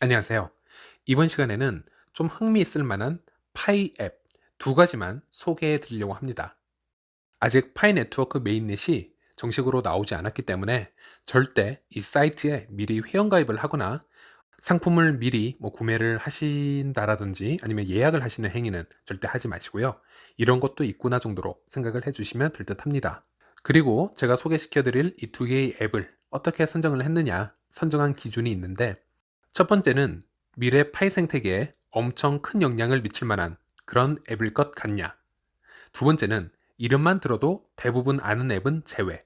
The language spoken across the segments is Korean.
안녕하세요. 이번 시간에는 좀 흥미있을 만한 파이 앱 두 가지만 소개해 드리려고 합니다. 아직 파이 네트워크 메인넷이 정식으로 나오지 않았기 때문에 절대 이 사이트에 미리 회원가입을 하거나 상품을 미리 뭐 구매를 하신다라든지 아니면 예약을 하시는 행위는 절대 하지 마시고요. 이런 것도 있구나 정도로 생각을 해주시면 될 듯 합니다. 그리고 제가 소개시켜 드릴 이 두 개의 앱을 어떻게 선정을 했느냐 선정한 기준이 있는데 첫 번째는 미래 파이 생태계에 엄청 큰 영향을 미칠 만한 그런 앱일 것 같냐. 두 번째는 이름만 들어도 대부분 아는 앱은 제외.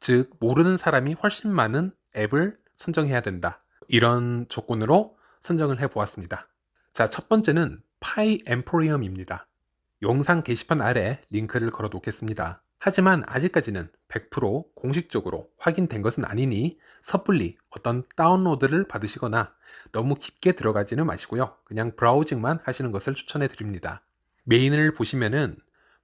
즉, 모르는 사람이 훨씬 많은 앱을 선정해야 된다. 이런 조건으로 선정을 해 보았습니다. 자, 첫 번째는 파이 엠포리엄입니다. 영상 게시판 아래 링크를 걸어 놓겠습니다. 하지만 아직까지는 100% 공식적으로 확인된 것은 아니니 섣불리 어떤 다운로드를 받으시거나 너무 깊게 들어가지는 마시고요. 그냥 브라우징만 하시는 것을 추천해 드립니다. 메인을 보시면은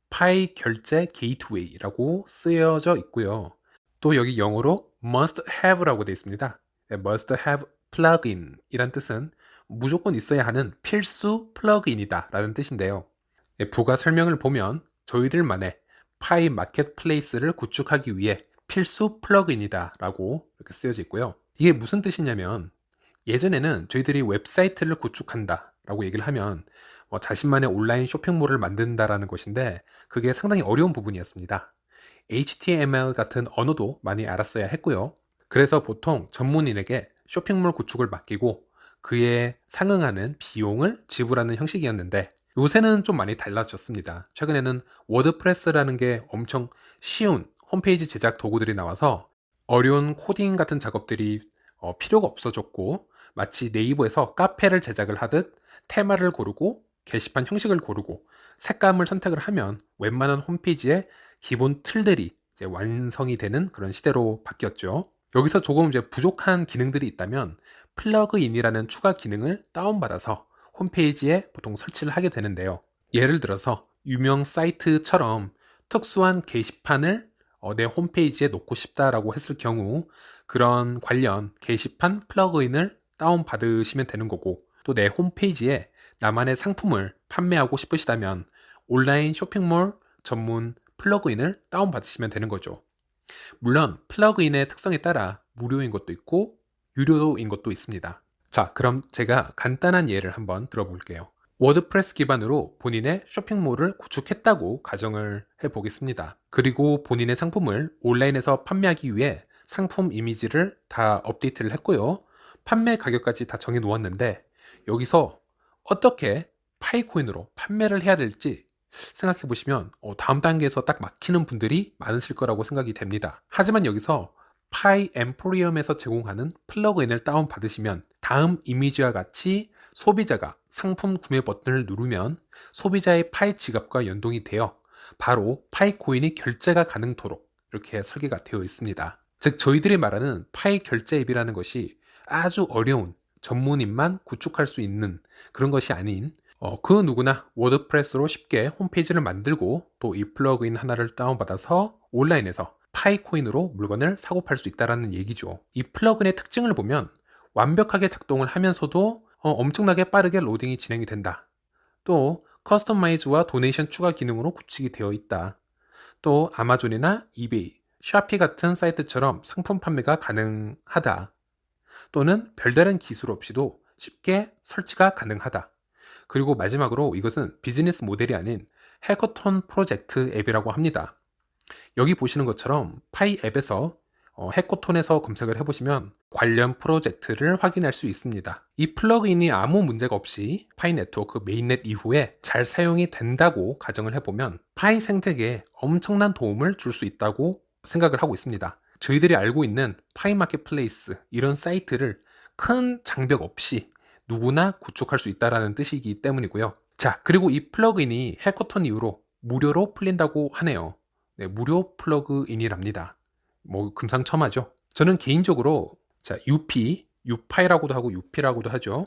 파이 결제 게이트웨이라고 쓰여져 있고요. 또 여기 영어로 must have라고 되어 있습니다. 네, must have plugin 이란 뜻은 무조건 있어야 하는 필수 플러그인이다 라는 뜻인데요. 네, 부가 설명을 보면 저희들만의 파이 마켓플레이스를 구축하기 위해 필수 플러그인이다 라고 이렇게 쓰여져 있고요. 이게 무슨 뜻이냐면 예전에는 저희들이 웹사이트를 구축한다 라고 얘기를 하면 뭐 자신만의 온라인 쇼핑몰을 만든다라는 것인데 그게 상당히 어려운 부분이었습니다. HTML 같은 언어도 많이 알았어야 했고요. 그래서 보통 전문인에게 쇼핑몰 구축을 맡기고 그에 상응하는 비용을 지불하는 형식이었는데 요새는 좀 많이 달라졌습니다. 최근에는 워드프레스라는 게 엄청 쉬운 홈페이지 제작 도구들이 나와서 어려운 코딩 같은 작업들이 어, 필요가 없어졌고 마치 네이버에서 카페를 제작을 하듯 테마를 고르고 게시판 형식을 고르고 색감을 선택을 하면 웬만한 홈페이지의 기본 틀들이 이제 완성이 되는 그런 시대로 바뀌었죠. 여기서 조금 이제 부족한 기능들이 있다면 플러그인이라는 추가 기능을 다운받아서 홈페이지에 보통 설치를 하게 되는데요. 예를 들어서 유명 사이트처럼 특수한 게시판을 어, 내 홈페이지에 놓고 싶다라고 했을 경우 그런 관련 게시판 플러그인을 다운받으시면 되는 거고 또 내 홈페이지에 나만의 상품을 판매하고 싶으시다면 온라인 쇼핑몰 전문 플러그인을 다운받으시면 되는 거죠. 물론 플러그인의 특성에 따라 무료인 것도 있고 유료인 것도 있습니다. 자, 그럼 제가 간단한 예를 한번 들어볼게요. 워드프레스 기반으로 본인의 쇼핑몰을 구축했다고 가정을 해보겠습니다. 그리고 본인의 상품을 온라인에서 판매하기 위해 상품 이미지를 다 업데이트를 했고요. 판매 가격까지 다 정해 놓았는데 여기서 어떻게 파이코인으로 판매를 해야 될지 생각해 보시면 어, 다음 단계에서 딱 막히는 분들이 많으실 거라고 생각이 됩니다. 하지만 여기서 파이 엠포리엄에서 제공하는 플러그인을 다운받으시면 다음 이미지와 같이 소비자가 상품 구매 버튼을 누르면 소비자의 파이 지갑과 연동이 되어 바로 파이 코인이 결제가 가능토록 이렇게 설계가 되어 있습니다. 즉 저희들이 말하는 파이 결제 앱이라는 것이 아주 어려운 전문인만 구축할 수 있는 그런 것이 아닌 어, 그 누구나 워드프레스로 쉽게 홈페이지를 만들고 또 이 플러그인 하나를 다운받아서 온라인에서 파이코인으로 물건을 사고 팔 수 있다는 얘기죠. 이 플러그인의 특징을 보면 완벽하게 작동을 하면서도 어, 엄청나게 빠르게 로딩이 진행이 된다. 또 커스터마이즈와 도네이션 추가 기능으로 구축이 되어 있다. 또 아마존이나 이베이, 샤피 같은 사이트처럼 상품 판매가 가능하다. 또는 별다른 기술 없이도 쉽게 설치가 가능하다. 그리고 마지막으로 이것은 비즈니스 모델이 아닌 해커톤 프로젝트 앱이라고 합니다. 여기 보시는 것처럼 파이 앱에서 어, 해커톤에서 검색을 해보시면 관련 프로젝트를 확인할 수 있습니다. 이 플러그인이 아무 문제가 없이 파이 네트워크 메인넷 이후에 잘 사용이 된다고 가정을 해보면 파이 생태계에 엄청난 도움을 줄 수 있다고 생각을 하고 있습니다. 저희들이 알고 있는 파이 마켓플레이스 이런 사이트를 큰 장벽 없이 누구나 구축할 수 있다는 뜻이기 때문이고요. 자, 그리고 이 플러그인이 해커톤 이후로 무료로 풀린다고 하네요. 네, 무료 플러그인이랍니다. 뭐 금상첨화죠. 저는 개인적으로 자, UP, UP이라고도 하고 UP라고도 하죠.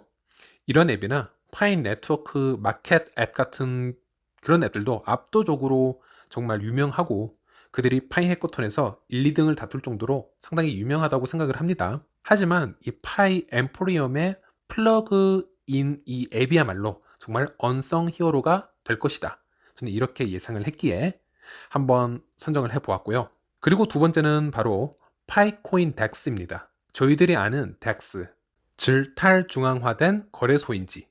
이런 앱이나 파인 네트워크 마켓 앱 같은 그런 앱들도 압도적으로 정말 유명하고 그들이 파이 해커톤에서 1, 2등을 다툴 정도로 상당히 유명하다고 생각을 합니다. 하지만 이 파이 엠포리엄의 플러그인 이 앱이야말로 정말 언성 히어로가 될 것이다. 저는 이렇게 예상을 했기에 한번 선정을 해 보았고요. 그리고 두 번째는 바로 파이코인 덱스입니다. 저희들이 아는 덱스, 즉 탈중앙화된 거래소인지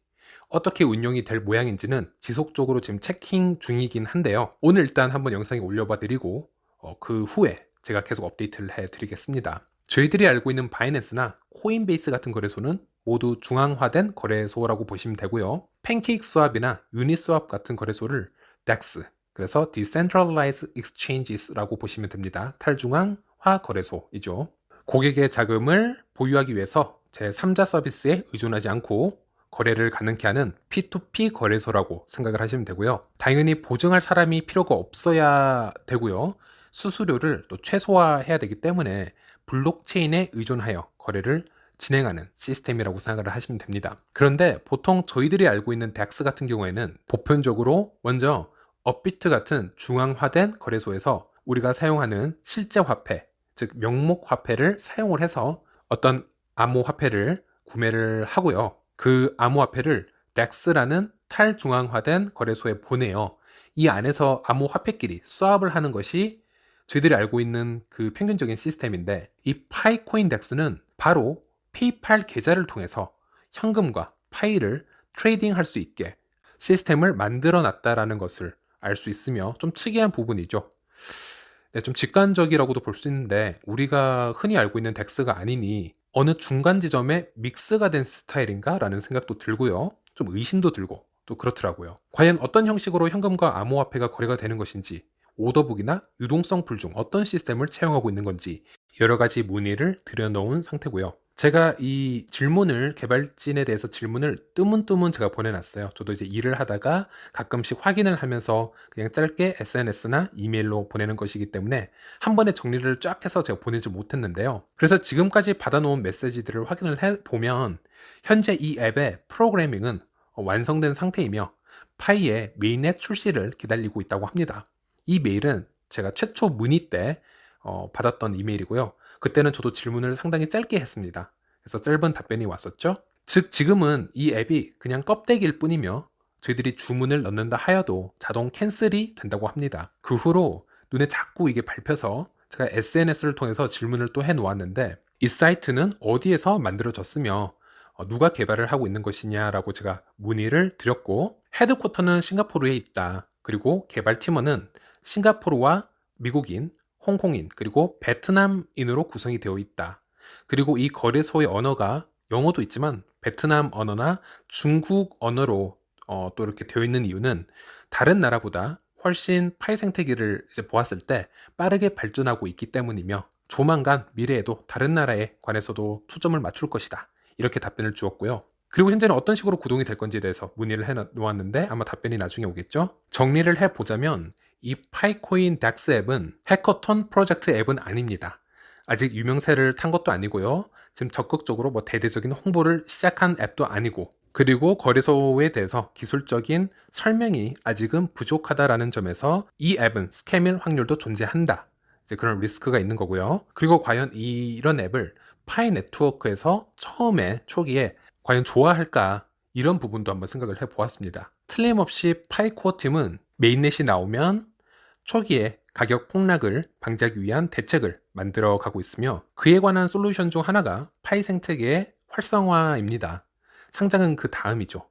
어떻게 운영이 될 모양인지는 지속적으로 지금 체킹 중이긴 한데요. 오늘 일단 한번 영상에 올려봐 드리고 어, 그 후에 제가 계속 업데이트를 해 드리겠습니다. 저희들이 알고 있는 바이낸스나 코인베이스 같은 거래소는 모두 중앙화된 거래소라고 보시면 되고요. 팬케이크 스왑이나 유니스왑 같은 거래소를 DEX, 그래서 Decentralized Exchanges라고 보시면 됩니다. 탈중앙화 거래소이죠. 고객의 자금을 보유하기 위해서 제3자 서비스에 의존하지 않고 거래를 가능케 하는 P2P 거래소라고 생각을 하시면 되고요. 당연히 보증할 사람이 필요가 없어야 되고요. 수수료를 또 최소화해야 되기 때문에 블록체인에 의존하여 거래를 진행하는 시스템이라고 생각을 하시면 됩니다. 그런데 보통 저희들이 알고 있는 덱스 같은 경우에는 보편적으로 먼저 업비트 같은 중앙화된 거래소에서 우리가 사용하는 실제 화폐, 즉 명목 화폐를 사용을 해서 어떤 암호 화폐를 구매를 하고요. 그 암호 화폐를 덱스라는 탈중앙화된 거래소에 보내요. 이 안에서 암호 화폐끼리 수합을 하는 것이 저희들이 알고 있는 그 평균적인 시스템인데 이 파이코인 덱스는 바로 페이팔 계좌를 통해서 현금과 파이를 트레이딩 할 수 있게 시스템을 만들어 놨다라는 것을 알 수 있으며 좀 특이한 부분이죠. 네, 좀 직관적이라고도 볼 수 있는데 우리가 흔히 알고 있는 덱스가 아니니 어느 중간 지점에 믹스가 된 스타일인가? 라는 생각도 들고요. 좀 의심도 들고 또 그렇더라고요. 과연 어떤 형식으로 현금과 암호화폐가 거래가 되는 것인지 오더북이나 유동성 불중 어떤 시스템을 채용하고 있는 건지 여러 가지 문의를 드려놓은 상태고요. 제가 이 질문을 개발진에 대해서 질문을 뜨문뜨문 제가 보내놨어요. 저도 이제 일을 하다가 가끔씩 확인을 하면서 그냥 짧게 SNS나 이메일로 보내는 것이기 때문에 한 번에 정리를 쫙 해서 제가 보내지 못했는데요. 그래서 지금까지 받아놓은 메시지들을 확인을 해 보면 현재 이 앱의 프로그래밍은 완성된 상태이며 파이의 메인넷 출시를 기다리고 있다고 합니다. 이 메일은 제가 최초 문의 때 어, 받았던 이메일이고요. 그때는 저도 질문을 상당히 짧게 했습니다. 그래서 짧은 답변이 왔었죠. 즉 지금은 이 앱이 그냥 껍데기일 뿐이며 저희들이 주문을 넣는다 하여도 자동 캔슬이 된다고 합니다. 그 후로 눈에 자꾸 이게 밟혀서 제가 SNS를 통해서 질문을 또 해 놓았는데 이 사이트는 어디에서 만들어졌으며 어, 누가 개발을 하고 있는 것이냐라고 제가 문의를 드렸고 헤드쿼터는 싱가포르에 있다. 그리고 개발 팀원은 싱가포르와 미국인, 홍콩인, 그리고 베트남인으로 구성이 되어 있다. 그리고 이 거래소의 언어가 영어도 있지만 베트남 언어나 중국 언어로 어, 또 이렇게 되어 있는 이유는 다른 나라보다 훨씬 파이 생태계를 이제 보았을 때 빠르게 발전하고 있기 때문이며 조만간 미래에도 다른 나라에 관해서도 초점을 맞출 것이다. 이렇게 답변을 주었고요. 그리고 현재는 어떤 식으로 구동이 될 건지에 대해서 문의를 해 놓았는데 아마 답변이 나중에 오겠죠? 정리를 해 보자면 이 파이코인 덱스 앱은 해커톤 프로젝트 앱은 아닙니다. 아직 유명세를 탄 것도 아니고요. 지금 적극적으로 뭐 대대적인 홍보를 시작한 앱도 아니고 그리고 거래소에 대해서 기술적인 설명이 아직은 부족하다라는 점에서 이 앱은 스캠일 확률도 존재한다. 이제 그런 리스크가 있는 거고요. 그리고 과연 이런 앱을 파이 네트워크에서 처음에 초기에 과연 좋아할까 이런 부분도 한번 생각을 해 보았습니다. 틀림없이 파이코어 팀은 메인넷이 나오면 초기에 가격 폭락을 방지하기 위한 대책을 만들어 가고 있으며 그에 관한 솔루션 중 하나가 파이 생태계의 활성화입니다. 상장은 그 다음이죠.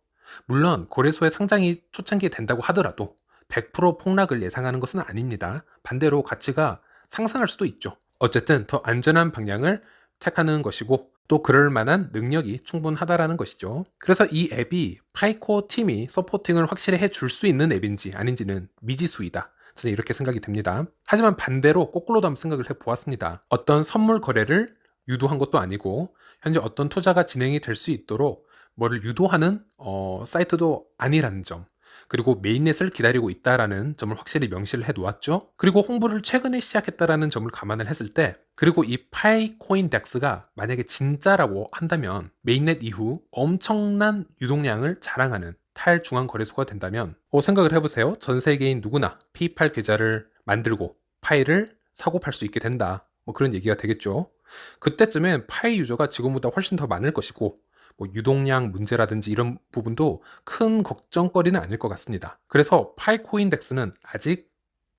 물론 거래소에 상장이 초창기에 된다고 하더라도 100% 폭락을 예상하는 것은 아닙니다. 반대로 가치가 상승할 수도 있죠. 어쨌든 더 안전한 방향을 택하는 것이고 또 그럴 만한 능력이 충분하다라는 것이죠. 그래서 이 앱이 파이코 팀이 서포팅을 확실히 해줄 수 있는 앱인지 아닌지는 미지수이다. 저는 이렇게 생각이 됩니다. 하지만 반대로 거꾸로도 한번 생각을 해 보았습니다. 어떤 선물 거래를 유도한 것도 아니고 현재 어떤 투자가 진행이 될 수 있도록 뭐를 유도하는 어, 사이트도 아니라는 점. 그리고 메인넷을 기다리고 있다라는 점을 확실히 명시를 해 놓았죠. 그리고 홍보를 최근에 시작했다라는 점을 감안을 했을 때, 그리고 이 파이 코인 덱스가 만약에 진짜라고 한다면 메인넷 이후 엄청난 유동량을 자랑하는 탈중앙 거래소가 된다면 어, 생각을 해보세요. 전 세계인 누구나 페이팔 계좌를 만들고 파일을 사고 팔 수 있게 된다. 뭐 그런 얘기가 되겠죠. 그때쯤엔 파이 유저가 지금보다 훨씬 더 많을 것이고 뭐 유동량 문제라든지 이런 부분도 큰 걱정거리는 아닐 것 같습니다. 그래서 파이 코인덱스는 아직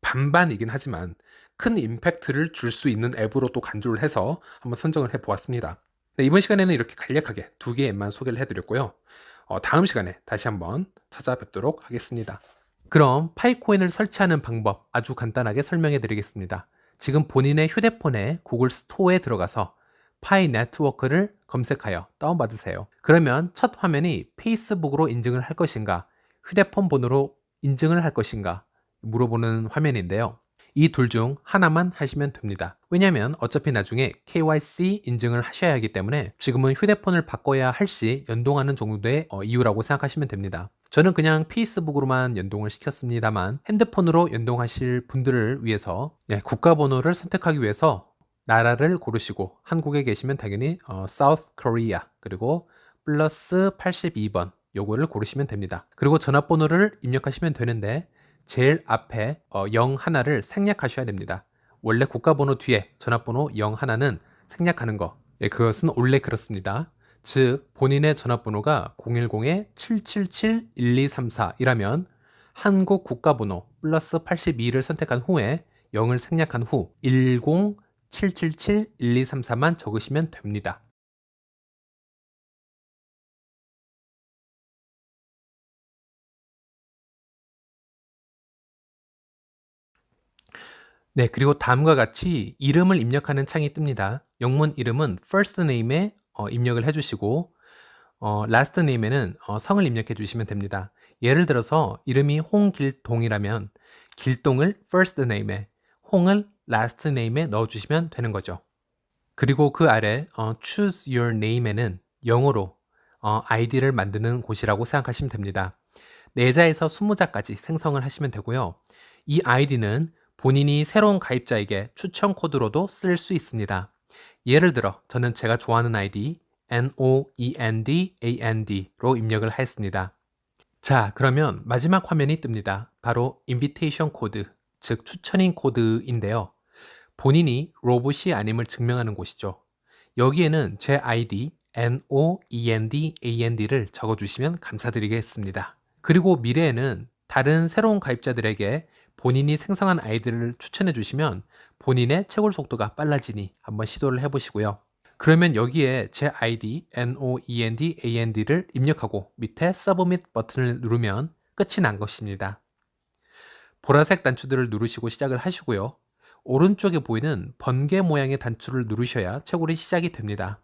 반반이긴 하지만 큰 임팩트를 줄 수 있는 앱으로 또 간주를 해서 한번 선정을 해 보았습니다. 네, 이번 시간에는 이렇게 간략하게 두 개의 앱만 소개를 해드렸고요. 어, 다음 시간에 다시 한번 찾아뵙도록 하겠습니다. 그럼 파이코인을 설치하는 방법 아주 간단하게 설명해 드리겠습니다. 지금 본인의 휴대폰에 구글 스토어에 들어가서 파이 네트워크를 검색하여 다운받으세요. 그러면 첫 화면이 페이스북으로 인증을 할 것인가, 휴대폰 번호로 인증을 할 것인가 물어보는 화면인데요. 이 둘 중 하나만 하시면 됩니다. 왜냐하면 어차피 나중에 KYC 인증을 하셔야 하기 때문에 지금은 휴대폰을 바꿔야 할 시 연동하는 정도의 어, 이유라고 생각하시면 됩니다. 저는 그냥 페이스북으로만 연동을 시켰습니다만 핸드폰으로 연동하실 분들을 위해서 예, 국가번호를 선택하기 위해서 나라를 고르시고 한국에 계시면 당연히 어, South Korea 그리고 플러스 82번 요거를 고르시면 됩니다. 그리고 전화번호를 입력하시면 되는데 제일 앞에 어, 0 하나를 생략하셔야 됩니다. 원래 국가번호 뒤에 전화번호 0 하나는 생략하는 거. 예, 그것은 원래 그렇습니다. 즉 본인의 전화번호가 010-777-1234이라면 한국 국가번호 플러스 82를 선택한 후에 0을 생략한 후 10-777-1234만 적으시면 됩니다. 네, 그리고 다음과 같이 이름을 입력하는 창이 뜹니다. 영문 이름은 first name에 어, 입력을 해주시고 어, last name에는 어, 성을 입력해 주시면 됩니다. 예를 들어서 이름이 홍길동이라면 길동을 first name에 홍을 last name에 넣어주시면 되는 거죠. 그리고 그 아래 어, choose your name에는 영어로 어, 아이디를 만드는 곳이라고 생각하시면 됩니다. 4자에서 20자까지 생성을 하시면 되고요. 이 아이디는 본인이 새로운 가입자에게 추천 코드로도 쓸 수 있습니다. 예를 들어 저는 제가 좋아하는 아이디 NOENDAND로 입력을 했습니다. 자, 그러면 마지막 화면이 뜹니다. 바로 인비테이션 코드, 즉 추천인 코드인데요. 본인이 로봇이 아님을 증명하는 곳이죠. 여기에는 제 아이디 NOENDAND를 적어주시면 감사드리겠습니다. 그리고 미래에는 다른 새로운 가입자들에게 본인이 생성한 아이디를 추천해 주시면 본인의 채굴 속도가 빨라지니 한번 시도를 해 보시고요. 그러면 여기에 제 아이디 NOENDAND를 입력하고 밑에 서브밋 버튼을 누르면 끝이 난 것입니다. 보라색 단추들을 누르시고 시작을 하시고요. 오른쪽에 보이는 번개 모양의 단추를 누르셔야 채굴이 시작이 됩니다.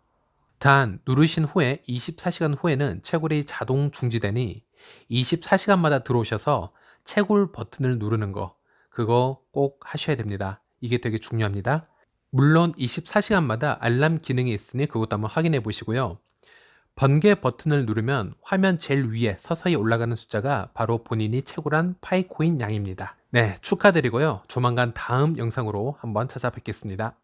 단 누르신 후에 24시간 후에는 채굴이 자동 중지되니 24시간마다 들어오셔서 채굴 버튼을 누르는 거 그거 꼭 하셔야 됩니다. 이게 되게 중요합니다. 물론 24시간마다 알람 기능이 있으니 그것도 한번 확인해 보시고요. 번개 버튼을 누르면 화면 제일 위에 서서히 올라가는 숫자가 바로 본인이 채굴한 파이코인 양입니다. 네, 축하드리고요. 조만간 다음 영상으로 한번 찾아뵙겠습니다.